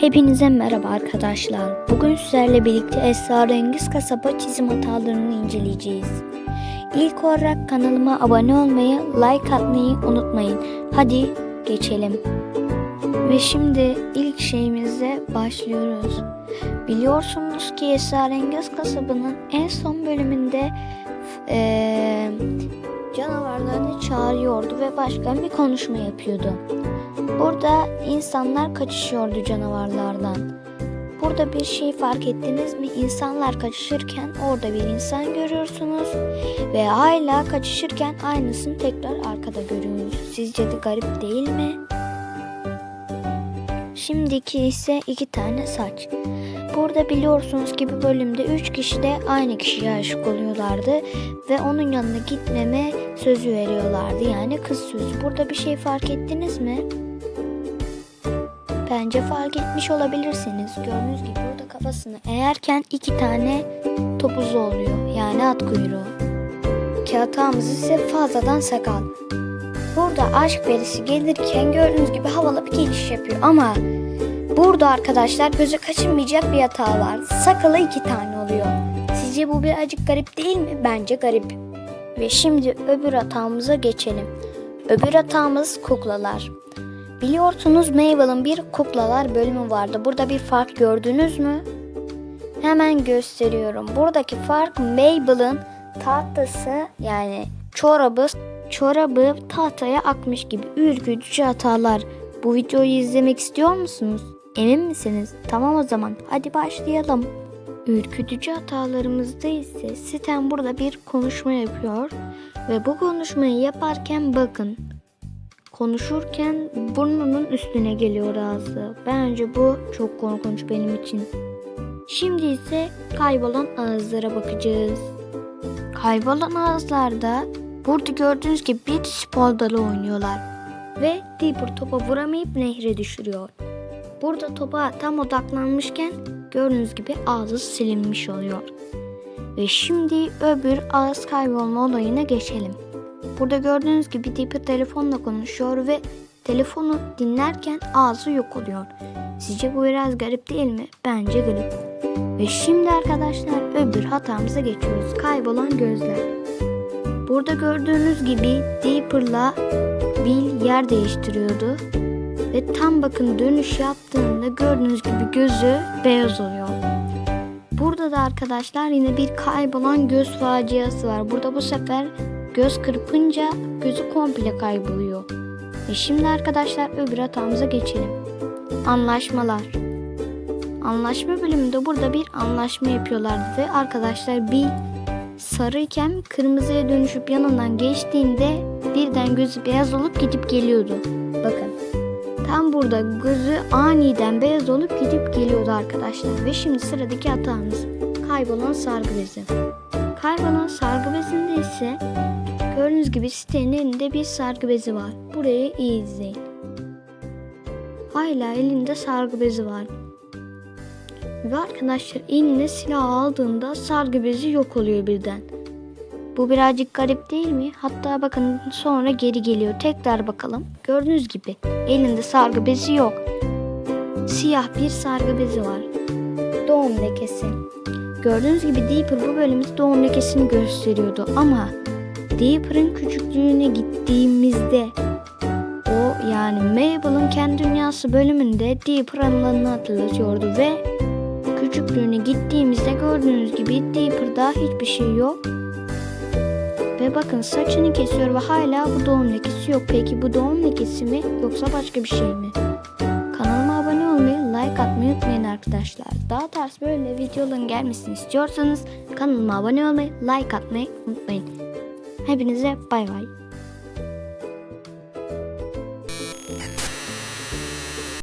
Hepinize merhaba arkadaşlar. Bugün sizlerle birlikte Esrarengiz Kasaba çizim hatalarını inceleyeceğiz. İlk olarak kanalıma abone olmayı, like atmayı unutmayın. Hadi geçelim. Ve şimdi ilk şeyimize başlıyoruz. Biliyorsunuz ki Esrarengiz Kasabı'nın en son bölümünde eee canavarlarını çağırıyordu ve başkan bir konuşma yapıyordu. Burada insanlar kaçışıyordu canavarlardan. Burada bir şey fark ettiniz mi? İnsanlar kaçışırken orada bir insan görüyorsunuz ve hala kaçışırken aynısını tekrar arkada görüyorsunuz. Sizce de garip değil mi? Şimdiki ise iki tane saç. Burada biliyorsunuz ki bu bölümde üç kişi de aynı kişiye aşık oluyorlardı ve onun yanına gitmeme sözü veriyorlardı. Yani kız sözü. Burada bir şey fark ettiniz mi? Bence fark etmiş olabilirsiniz. Gördüğünüz gibi burada kafasını eğerken iki tane topuzu oluyor. Yani at kuyruğu. Kağıtağımız ise fazladan sakal. Burada aşk perisi gelirken gördüğünüz gibi havalı bir geliş yapıyor ama burada arkadaşlar göze kaçınmayacak bir hata var. Sakalı iki tane oluyor. Sizce bu birazcık garip değil mi? Bence garip. Ve şimdi öbür hatamıza geçelim. Öbür hatamız kuklalar. Biliyorsunuz Mabel'ın bir kuklalar bölümü vardı. Burada bir fark gördünüz mü? Hemen gösteriyorum. Buradaki fark Mabel'ın tahtası yani çorabı çorabı tahtaya akmış gibi ürkütücü hatalar. Bu videoyu izlemek istiyor musunuz? Emin misiniz? Tamam o zaman hadi başlayalım. Ürkütücü hatalarımızda ise Siten burada bir konuşma yapıyor ve bu konuşmayı yaparken bakın konuşurken burnunun üstüne geliyor ağzı. Bence bu çok korkunç benim için. Şimdi ise kaybolan ağızlara bakacağız. Kaybolan ağızlarda burada gördüğünüz gibi bir spor dalı oynuyorlar. Ve Dipper topa vuramayıp nehre düşürüyor. Burada topa tam odaklanmışken gördüğünüz gibi ağzı silinmiş oluyor. Ve şimdi öbür ağız kaybolma olayına geçelim. Burada gördüğünüz gibi Dipper telefonla konuşuyor ve telefonu dinlerken ağzı yok oluyor. Sizce bu biraz garip değil mi? Bence garip. Ve şimdi arkadaşlar öbür hatamıza geçiyoruz. Kaybolan gözler. Burada gördüğünüz gibi Dipper'la Bill yer değiştiriyordu. Ve tam bakın dönüş yaptığında gördüğünüz gibi gözü beyaz oluyor. Burada da arkadaşlar yine bir kaybolan göz faciası var. Burada bu sefer göz kırpınca gözü komple kayboluyor. Ve şimdi arkadaşlar öbür hatamıza geçelim. Anlaşmalar. Anlaşma bölümünde burada bir anlaşma yapıyorlardı ve arkadaşlar bir sarıyken kırmızıya dönüşüp yanından geçtiğinde birden gözü beyaz olup gidip geliyordu. Bakın. Tam burada gözü aniden beyaz olup gidip geliyordu arkadaşlar. Ve şimdi sıradaki hatamız kaybolan sargı bezi. Kaybolan sargı bezinde ise gördüğünüz gibi sitenin elinde bir sargı bezi var. Burayı iyi izleyin. Hala elinde sargı bezi var. Ve arkadaşlar eline silah aldığında sargı bezi yok oluyor birden. Bu birazcık garip değil mi? Hatta bakın sonra geri geliyor. Tekrar bakalım. Gördüğünüz gibi elinde sargı bezi yok. Siyah bir sargı bezi var. Doğum lekesi. Gördüğünüz gibi Deeper bu bölümde doğum lekesini gösteriyordu ama Deeper'ın küçüklüğüne gittiğimizde o yani Mabel'ın kendi dünyası bölümünde Deeper anılarını hatırlatıyordu ve küçüklüğüne gittiğimizde gördüğünüz gibi Deeper'da hiçbir şey yok. Ve bakın saçını kesiyor ve hala bu doğum lekesi yok. Peki bu doğum lekesi mi yoksa başka bir şey mi? Kanalıma abone olmayı, like atmayı unutmayın arkadaşlar. Daha tarz böyle videoların gelmesini istiyorsanız kanalıma abone olmayı, like atmayı unutmayın. Hepinize bay bay.